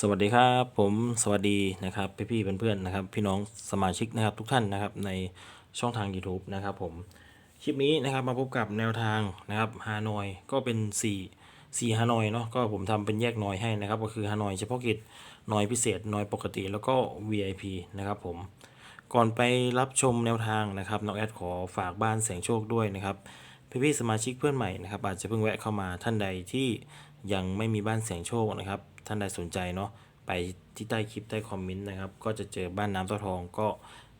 สวัสดีครับผมสวัสดีนะครับพี่พี่เพื่อนๆนะครับ พี่น้องสมาชิกนะครับทุกท่านนะครับในช่องทาง YouTube นะครับผมคลิปนี้นะครับมาพบกับแนวทางนะครับฮานอยก็เป็น 4 4ฮานอยเนาะก็ผมทำเป็นแยกนอยให้นะครับ ก็คือฮานอยเฉพาะกิจนอยพิเศษนอยปกติแล้วก็ VIP นะครับผมก่อนไปรับชมแนวทางนะครับน้องแอดขอฝากบ้านแสงโชคด้วยนะครับพี่ๆสมาชิกเพื่อนใหม่นะครับอาจจะเพิ่งแวะเข้ามาท่านใดที่ ยังไม่มีบ้านแสงโชคนะครับ ท่านใดสนใจเนาะไปที่ใต้คลิปใต้คอมเมนต์นะครับ ก็จะเจอบ้านน้ำต้าทองก็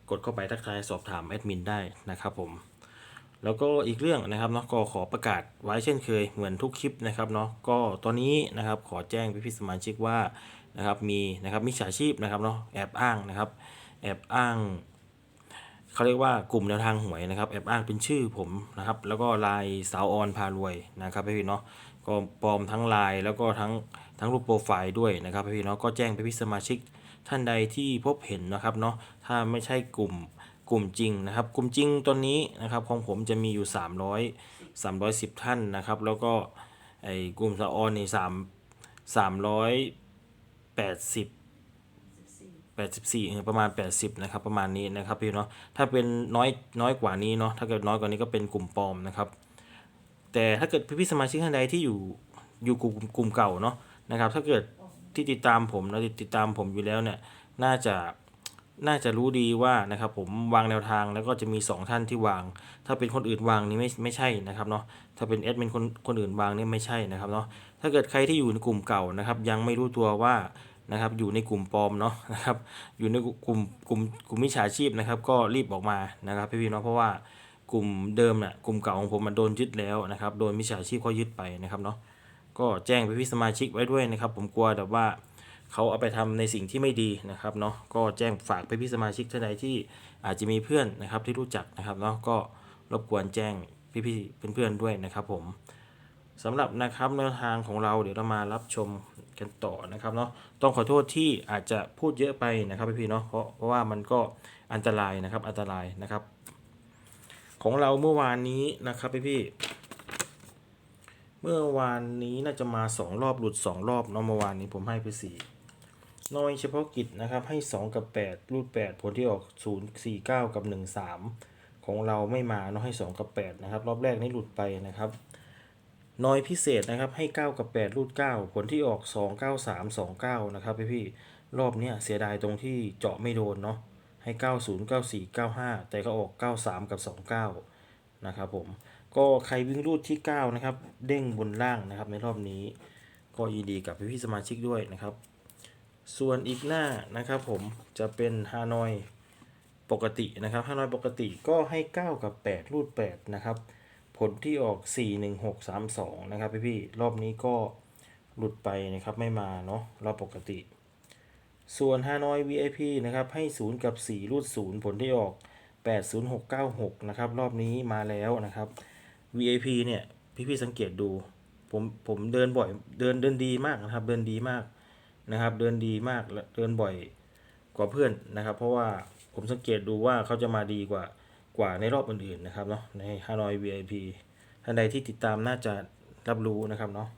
กดเข้าไปทักทายสอบถามแอดมินได้นะครับผมแล้วก็อีกเรื่องนะครับเนาะก็ขอประกาศไว้เช่นเคยเหมือนทุกคลิปนะครับเนาะก็ตอนนี้นะครับขอแจ้งพี่ๆสมาชิกว่านะครับมีนะครับมิจฉาชีพนะครับเนาะแอบอ้างนะครับ แอบอ้างเขาเรียกว่ากลุ่มแนวทางหวยนะครับแอบอ้างเป็นชื่อผมนะครับ แล้วก็ลายสาวออนพารวยนะครับพี่ๆเนาะ ก็ปลอมทั้งลายแล้วก็ทั้งทั้งรูปโปรไฟล์ด้วยนะครับพี่ๆเนาะก็แจ้งไปพี่สมาชิกท่านใดที่พบเห็นนะครับเนาะถ้าไม่ใช่กลุ่มกลุ่มจริงนะครับ กลุ่มจริงตอนนี้นะครับของผมจะมีอยู่ 300 310 ท่านนะครับ แล้วก็ไอ้กลุ่มสาวออนนี่3 380 84เออประมาณ80นะครับประมาณนี้นะครับพี่เนาะถ้าเป็นน้อยน้อยกว่านี้เนาะถ้าเกิดน้อยกว่านี้ก็เป็นกลุ่มปลอมนะครับ แต่ถ้าเกิดพี่ๆสมาชิกท่านใดที่อยู่อยู่กลุ่มกลุ่มเก่าเนาะนะครับ ถ้าเกิดที่ติดตามผมแล้วติดตามผมอยู่แล้วเนี่ยน่าจะน่าจะรู้ดีว่านะครับผมวางแนวทางแล้วก็จะมี 2 ท่านที่วาง ถ้าเป็นคนอื่นวางนี่ไม่ไม่ใช่นะครับเนาะถ้าเป็นแอดมินคนคนอื่นวางนี่ไม่ใช่นะครับเนาะถ้าเกิดใครที่อยู่ในกลุ่มเก่านะครับ ยังไม่รู้ตัวว่านะครับอยู่ในกลุ่มปลอมเนาะนะครับอยู่ในกลุ่มกลุ่มกลุ่มมิจฉาชีพนะครับ ก็รีบออกมานะครับพี่ๆเนาะเพราะว่า กลุ่มเดิมน่ะกลุ่มเก่าของผมมันโดนยึดแล้วนะครับ โดนมิจฉาชีพเขายึดไปนะครับเนาะก็แจ้งไปพี่สมาชิกไว้ด้วยนะครับ ผมกลัวแบบว่าเขาเอาไปทำในสิ่งที่ไม่ดีนะครับเนาะก็แจ้งฝากไปพี่สมาชิกท่านใดที่อาจจะมีเพื่อนนะครับที่รู้จักนะครับเนาะก็รบกวนแจ้งพี่ๆเพื่อนๆด้วยนะครับผมสำหรับนะครับแนวทางของเราเดี๋ยวเรามารับชมกันต่อนะครับเนาะต้องขอโทษที่อาจจะพูดเยอะไปนะครับพี่ๆเนาะเพราะเพราะว่ามันก็อันตรายนะครับอันตรายนะครับ ของเราเมื่อวานนี้นะครับพี่ๆเมื่อวานนี้น่าจะมาสองรอบหลุดสองรอบเนาะเมื่อวานนี้ผมให้ไปสี่น้อยเฉพาะกิจนะครับ ให้สองกับแปดรูดแปดผลที่ออกศูนย์สี่เก้ากับหนึ่งสามของเราไม่มาเนาะให้สองกับแปดนะครับ รอบแรกนี่หลุดไปนะครับน้อยพิเศษนะครับให้ 9 กับ 8 รูด 9 ผลที่ออก 2 9 3 2 9 นะครับพี่พี่ รอบเนี้ยเสียดายตรงที่เจาะไม่โดนเนาะ ให้ 90 94 95 แต่ก็ออก 93 กับ 29 นะครับผม ก็ใครวิ่งรูดที่ 9 นะครับ เด้งบนล่างนะครับ ในรอบนี้ ก็ยินดีกับพี่พี่ๆสมาชิกด้วยนะครับ ส่วนอีกหน้านะครับผมจะเป็นฮานอยปกตินะครับฮานอยปกติก็ให้ 9 กับ 8 รูด 8 นะครับ ผลที่ออก 41632 นะครับพี่ๆรอบนี้ก็หลุดไปนะครับไม่มาเนาะรอบปกติ ส่วนฮานอย VIP นะครับให้ 0 กับ 4 รูด 0 ผลที่ออก 80696 นะครับ รอบนี้มาแล้วนะครับ VIP เนี่ย พี่ๆสังเกตดู ผมผมเดินบ่อยเดินเดินดีมากนะครับ เดินดีมากนะครับ เดินดีมากและเดินบ่อยกว่าเพื่อนนะครับ เพราะว่าผมสังเกตดูว่าเขาจะมาดีกว่ากว่าในรอบอื่นๆนะครับเนาะในฮานอย VIP ท่านใดที่ติดตามน่าจะรับรู้นะครับเนาะ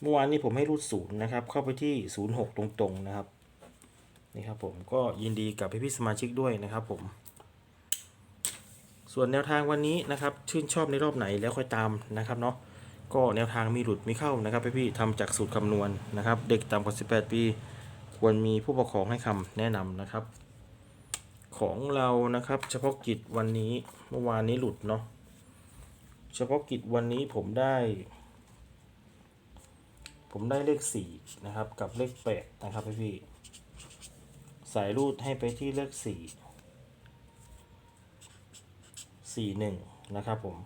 เมื่อวานนี้ผมให้รูดศูนย์นะครับ เข้าไปที่ 06 ตรงๆนะครับ นี่ครับผมก็ยินดีกับพี่ๆสมาชิกด้วยนะครับผม ส่วนแนวทางวันนี้นะครับชื่นชอบในรอบไหนแล้วค่อยตามนะครับเนาะก็แนวทางมีหลุดมีเข้านะครับพี่ๆทำจากสูตรคำนวณนะครับ เด็กต่ำกว่า 18 ปี ควรมีผู้ปกครองให้คำแนะนำนะครับ ของเรานะครับ เฉพาะกิจวันนี้เมื่อวานนี้หลุดเนาะเฉพาะกิจวันนี้ผมได้ ผมได้เลขสี่นะครับ กับเลขแปดนะครับพี่พี่ สายรูดให้ไปที่เลขสี่สี่หนึ่งนะครับผม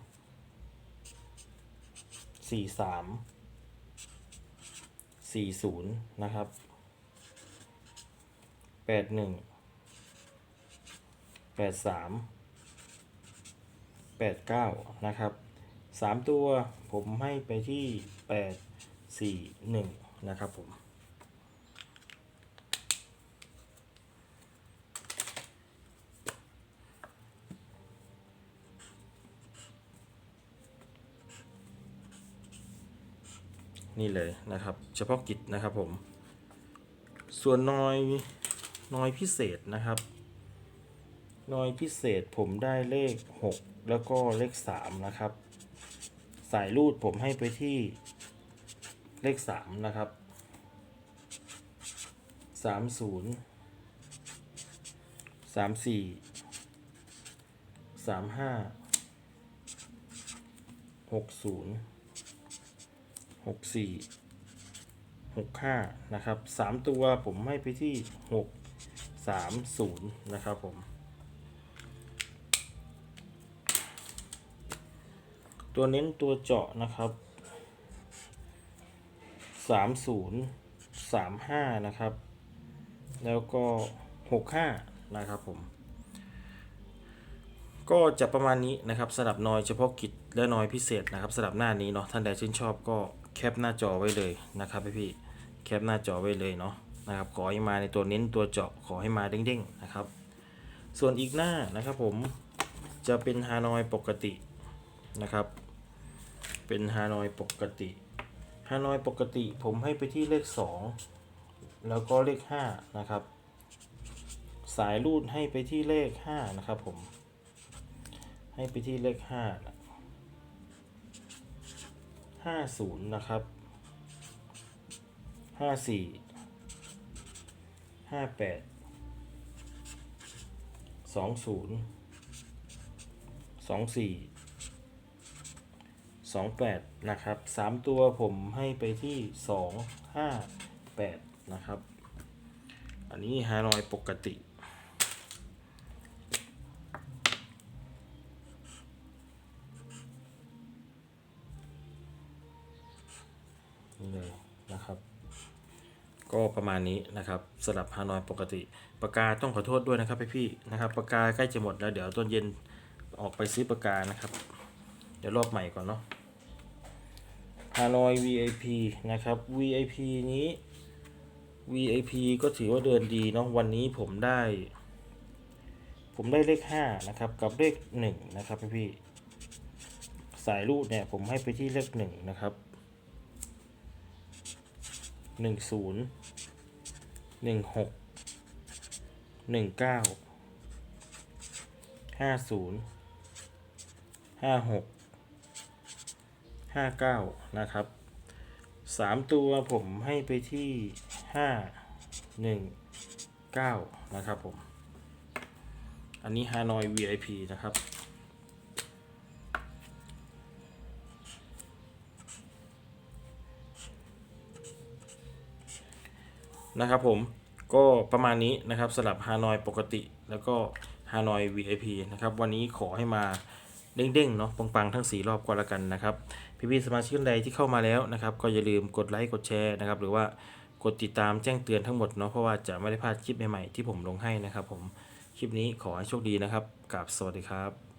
สี่สามสี่ศูนย์นะครับแปดหนึ่งแปดสามแปดเก้านะครับสามตัวผมให้ไปที่แปดสี่หนึ่งนะครับผม นี่เลยนะครับ เฉพาะกิจนะครับผม ส่วนนอยนอยพิเศษนะครับนอยพิเศษผมได้เลข 6 แล้วก็เลข 3 นะครับ สายรูดผมให้ไปที่เลข 3 นะครับ 30 34 35 60 64 65นะครับ3ตัวผมให้ไปที่6 3 0นะครับผม ตัวเน้นตัวเจาะนะครับ30 35นะครับ แล้วก็65นะครับผม ก็จะประมาณนี้นะครับสำหรับนอยเฉพาะกิจและนอยพิเศษนะครับสำหรับหน้านี้เนาะท่านใดชื่นชอบก็แคปหน้าจอไว้เลยนะครับพี่พี่แคปหน้าจอไว้เลยเนาะนะครับขอให้มาในตัวเน้นตัวเจาะขอให้มาเด้งๆนะครับ ส่วนอีกหน้านะครับผมจะเป็นฮานอยปกตินะครับ เป็นฮานอยปกติฮานอยปกติผมให้ไปที่เลข 2 แล้วก็เลข5นะครับ สายรูดให้ไปที่เลข5นะครับผม ให้ไปที่เลขห้าห้าศูนย์นะครับห้าสี่ห้าแปดสองศูนย์สองสี่สองแปดนะครับสามตัวผมให้ไปที่สองห้าแปดนะครับ อันนี้ฮานอยปกติ เลยนะครับ ก็ประมาณนี้นะครับสำหรับฮานอยปกติปากกาต้องขอโทษด้วยนะครับพี่ๆนะครับปากกาใกล้จะหมดแล้วเดี๋ยวตอนเย็นออกไปซื้อปากกานะครับ เดี๋ยวรอบใหม่ก่อนเนาะฮานอย VIP นะครับ VIP นี้ VIP ก็ถือว่าเดินดีเนาะวันนี้ผมได้ ผมได้เลข 5 นะครับ กับเลข 1 นะครับพี่ๆสายรูดเนี่ยผมให้ไปที่เลข 1 นะครับ หนึ่งศูนย์หนึ่งหกหนึ่งเก้าห้าศูนย์ห้าหกห้าเก้านะครับสามตัวผมให้ไปที่ห้าหนึ่งเก้านะครับผม อันนี้ฮานอย VIP นะครับ นะครับผมก็ประมาณนี้นะครับสำหรับฮานอยปกติ แล้วก็ฮานอย VIP นะครับวันนี้ขอให้มาเด้งๆเนาะปังๆ ทั้ง 4 รอบก็แล้วกันนะครับ พี่ๆสมาชิกใดที่เข้ามาแล้วนะครับก็อย่าลืมกดไลค์กดแชร์นะครับหรือว่ากดติดตามแจ้งเตือนทั้งหมดเนาะเพราะว่าจะไม่ได้พลาดคลิปใหม่ๆที่ผมลงให้นะครับผมคลิปนี้ขอให้โชคดีนะครับกับสวัสดีครับ